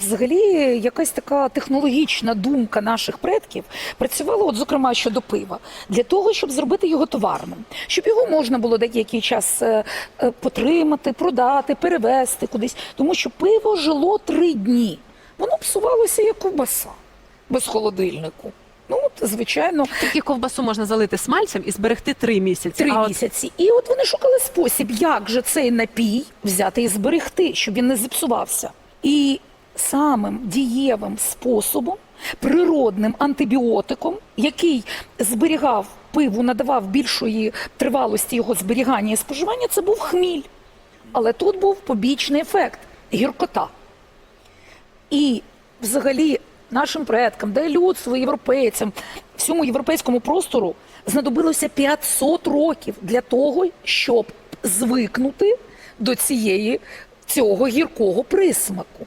Взагалі, якась така технологічна думка наших предків працювала, от зокрема щодо пива, для того, щоб зробити його товарним, щоб його можна було деякий час е, е, потримати, продати, перевезти кудись. Тому що пиво жило три дні. Воно псувалося як ковбаса без холодильнику. Ну, от, звичайно, Тільки ковбасу можна залити смальцем і зберегти три місяці. три а от місяці. І от вони шукали спосіб, як же цей напій взяти і зберегти, щоб він не зіпсувався. І самим дієвим способом, природним антибіотиком, який зберігав пиву, надавав більшої тривалості його зберігання і споживання, це був хміль. Але тут був побічний ефект гіркота. І взагалі нашим предкам, де людству, європейцям, всьому європейському простору знадобилося 500 років для того, щоб звикнути до цієї цього гіркого присмаку.